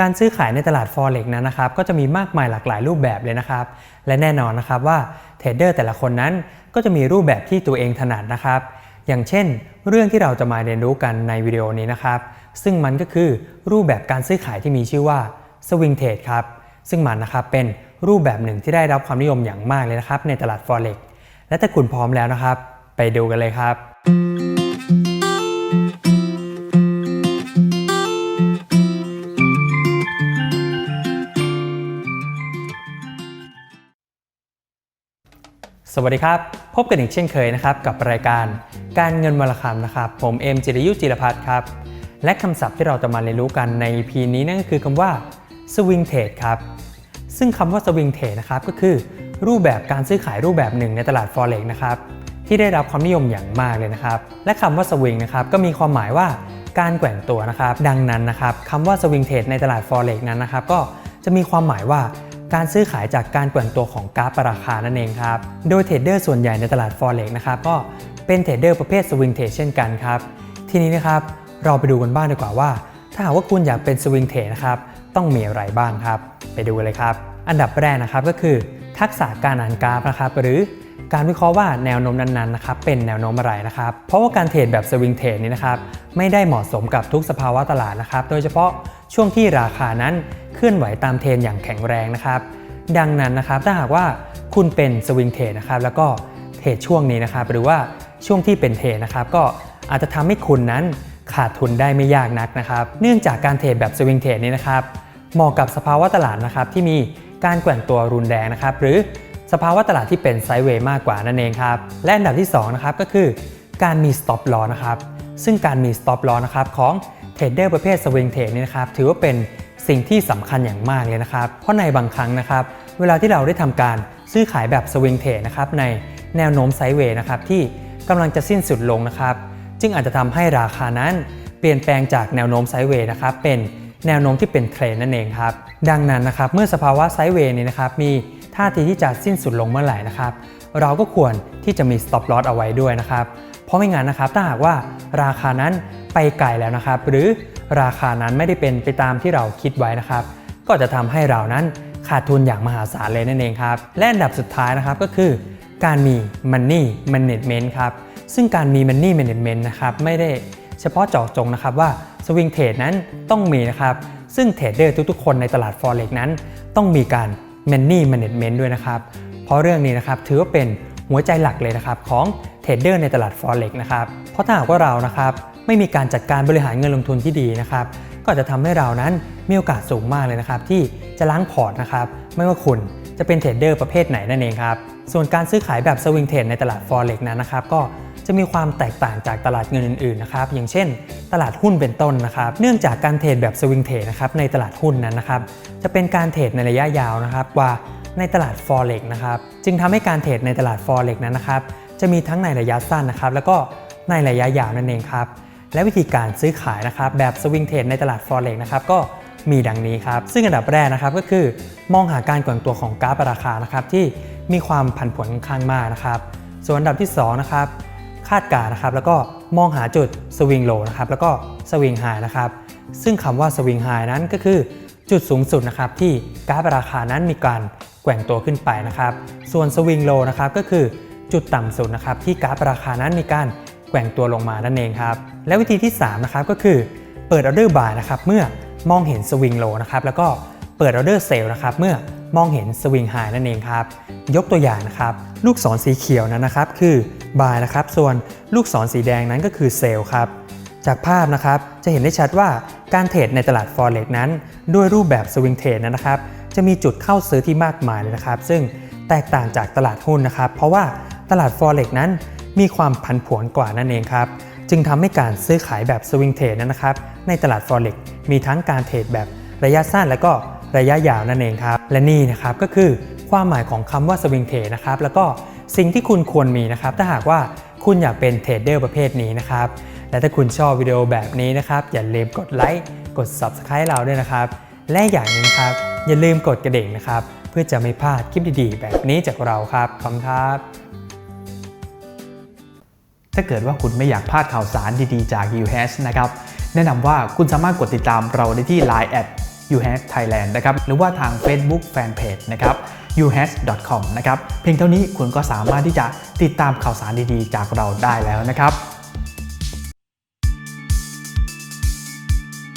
การซื้อขายในตลาด Forex นั้นนะครับก็จะมีมากมายหลากหลายรูปแบบเลยนะครับ และแน่นอนนะครับว่าเทรดเดอร์แต่ละคนนั้นก็จะมีรูปแบบที่ตัวเองถนัดนะครับ อย่างเช่น เรื่องที่เราจะมาเรียนรู้กันในวิดีโอนี้นะครับ ซึ่งมันก็คือรูปแบบการซื้อขายที่มีชื่อว่า Swing Trade ครับ ซึ่งมันนะครับเป็นรูปแบบหนึ่งที่ได้รับความนิยมอย่างมากเลยนะครับ ในตลาด Forex และถ้าคุณพร้อมแล้วนะครับ ไปดูกันเลยครับ สวัสดีครับ พบกันอีกเช่นเคยนะครับกับรายการการเงินวลคำนะครับ ผมเอ็มจิรยุจิรพัฒน์ครับ และคำศัพท์ที่เราจะมาเรียนรู้กันใน EP นี้นั่นก็คือคำว่า swing trade ครับซึ่งคำว่า swing trade นะครับก็คือ รูปแบบการซื้อขายรูปแบบหนึ่งในตลาด forex นะครับที่ได้รับความนิยมอย่างมากเลยนะครับ และคำว่า swing นะครับก็มีความหมายว่าการแกว่งตัวนะครับ ดังนั้นนะครับคำว่า swing trade ในตลาด forex นั้นนะครับก็จะมีความหมายว่า การซื้อขายจากการแกว่งตัวของกราฟราคานั่นเองครับ โดยเทรดเดอร์ส่วนใหญ่ในตลาด Forex นะครับก็เป็นเทรดเดอร์ประเภทสวิงเทรดเช่นกันครับ ทีนี้นะครับเราไปดูกันบ้างดีกว่าว่า ถ้าหากว่าคุณอยากเป็นสวิงเทรดนะครับต้องมีอะไรบ้างครับ ไปดูเลยครับ อันดับแรกนะครับก็คือ ทักษะการอ่านกราฟนะครับหรือ การวิเคราะห์ว่าแนวโน้มนั้นๆนะครับเป็นแนวโน้มอะไรนะครับ เพราะว่าการเทรดแบบสวิงเทรดนี้นะครับไม่ได้เหมาะสมกับทุกสภาวะตลาดนะครับ โดยเฉพาะช่วงที่ราคานั้นเคลื่อนไหวตามเทรนอย่างแข็งแรงนะครับ ดังนั้นนะครับถ้าหากว่าคุณเป็นสวิงเทรดนะครับแล้วก็เทรดช่วงนี้นะครับ หรือว่าช่วงที่เป็นเทรดนะครับ ก็อาจจะทำให้คุณนั้นขาดทุนได้ไม่ยากนักนะครับ เนื่องจากการเทรดแบบสวิงเทรดนี้นะครับเหมาะกับสภาวะตลาดนะครับที่มีการแกว่งตัวรุนแรงนะครับ หรือ สภาวะตลาดที่เป็นไซด์เวย์มากกว่านั่นเองครับ และอันดับที่2นะครับก็คือการมี stop loss นะครับ ซึ่งการมี stop loss นะครับของเทรดเดอร์ประเภทสวิงเทรดนี้นะครับ ถือว่าเป็นสิ่งที่สำคัญอย่างมากเลยนะครับ เพราะในบางครั้งนะครับ เวลาที่เราได้ทำการซื้อขายแบบสวิงเทรดนะครับในแนวโน้มไซด์เวย์นะครับที่กำลังจะสิ้นสุดลงนะครับ จึงอาจจะทำให้ราคานั้น เปลี่ยนแปลงจากแนวโน้มไซด์เวย์นะครับเป็นแนวโน้มที่เป็นเทรนนั่นเองครับ ดังนั้นนะครับเมื่อสภาวะไซด์เวย์นี้นะครับมี ท่าทีที่จะสิ้นสุดลงเมื่อไหร่นะครับ เราก็ควรที่จะมี stop loss เอาไว้ด้วยนะครับ เพราะไม่งั้นนะครับถ้าหากว่าราคานั้นไปไกลแล้วนะครับ หรือราคานั้นไม่ได้เป็นไปตามที่เราคิดไว้นะครับ ก็จะทำให้เรานั้นขาดทุนอย่างมหาศาลเลยนั่นเองครับ และอันดับสุดท้ายนะครับก็คือการมี Money Management ครับ ซึ่งการมี Money Management นะครับไม่ได้เฉพาะเจาะจงนะครับว่า Swing Trade นั้นต้องมีนะครับ ซึ่งเทรดเดอร์ทุกๆ คนในตลาด Forex นั้น ต้องมีการ Money Management ด้วยนะครับ เพราะเรื่องนี้นะครับถือว่าเป็นหัวใจหลักเลยนะครับของเทรดเดอร์ในตลาด Forex นะครับ เพราะถ้าหากว่าเรานะครับไม่มีการจัดการบริหารเงินลงทุนที่ดีนะครับ ก็จะทำให้เรานั้นมีโอกาสสูงมากเลยนะครับที่จะล้างพอร์ตนะครับไม่ว่าคุณจะเป็นเทรดเดอร์ประเภทไหนนั่นเองครับ ส่วนการซื้อขายแบบสวิงเทรดในตลาด Forex นั้นนะครับก็ จะมีความแตกต่างจากตลาดเงินอื่นๆนะครับอย่างเช่น ตลาดหุ้นเป็นต้นนะครับเนื่องจากการเทรดแบบสวิงเทรดนะครับในตลาดหุ้นนั้นนะครับจะเป็นการเทรดในระยะยาวนะครับกว่าในตลาด Forex นะครับจึงทำให้การเทรดในตลาด Forex นั้นนะครับจะมีทั้งในระยะสั้นนะครับแล้วก็ในระยะยาวนั่นเองครับและวิธีการซื้อขายนะครับแบบสวิงเทรดในตลาด Forex นะครับก็มีดังนี้ครับ ซึ่งอันดับแรกนะครับก็คือมองหาการกว่งตัวของกราฟราคานะครับที่มีความผันผวนค่อนข้างมากนะครับ ส่วนอันดับที่2นะครับ คาดการนะครับแล้วก็มองหาจุดสวิงโลนะครับแล้วก็สวิงไฮนะครับซึ่งคำว่าสวิงไฮนั้นก็คือจุดสูงสุดนะครับที่กราฟราคานั้นมีการแกว่งตัวขึ้นไปนะครับส่วนสวิงโลนะครับก็คือจุดต่ำสุดนะครับที่กราฟราคานั้นมีการแกว่งตัวลงมานั่นเองครับและวิธีที่3นะครับก็คือเปิดออเดอร์บายนะครับเมื่อมองเห็นสวิงโลนะครับแล้วก็เปิดออเดอร์เซลนะครับเมื่อ มองเห็นสวิงไฮนั่นเองครับ ยกตัวอย่างนะครับ ลูกศรสีเขียวนั้นนะครับ คือบายนะครับ ส่วนลูกศรสีแดงนั้นก็คือเซลล์ครับ จากภาพนะครับจะเห็นได้ชัดว่าการเทรดในตลาด Forex นั้น ด้วยรูปแบบสวิงเทรดนั้นนะครับ จะมีจุดเข้าซื้อที่มากมายเลยนะครับ ซึ่งแตกต่างจากตลาดหุ้นนะครับ เพราะว่าตลาด Forex นั้นมีความผันผวนกว่านั่นเองครับจึงทำให้การซื้อขายแบบสวิงเทรดนั้นนะครับ ในตลาด Forex มีทั้งการเทรดแบบระยะสั้นและก็ ระยะยาวนั่นเองครับ และนี่นะครับก็คือความหมายของคำว่าสวิงเทรดนะครับแล้วก็สิ่งที่คุณควรมีนะครับ ถ้าหากว่าคุณอยากเป็นเทรดเดอร์ประเภทนี้นะครับ และถ้าคุณชอบวิดีโอแบบนี้นะครับ อย่าลืมกดไลค์กด Subscribe เราด้วยนะครับ และอย่างนึงนะครับ อย่าลืมกดกระดิ่งนะครับ เพื่อจะไม่พลาดคลิปดีๆ แบบนี้จากเราครับขอบคุณครับ ถ้าเกิดว่าคุณไม่อยากพลาดข่าวสารดีๆจาก u h a s นะครับแนะนำว่าคุณสามารถกดติดตามเราได้ที่ Line แอด u h a s Thailand นะครับหรือว่าทาง Facebook Fanpage นะครับ u h a s c o m นะครับเพียงเท่านี้คุณก็สามารถที่จะติดตามข่าวสารดีๆ จากเราได้แล้วนะครับ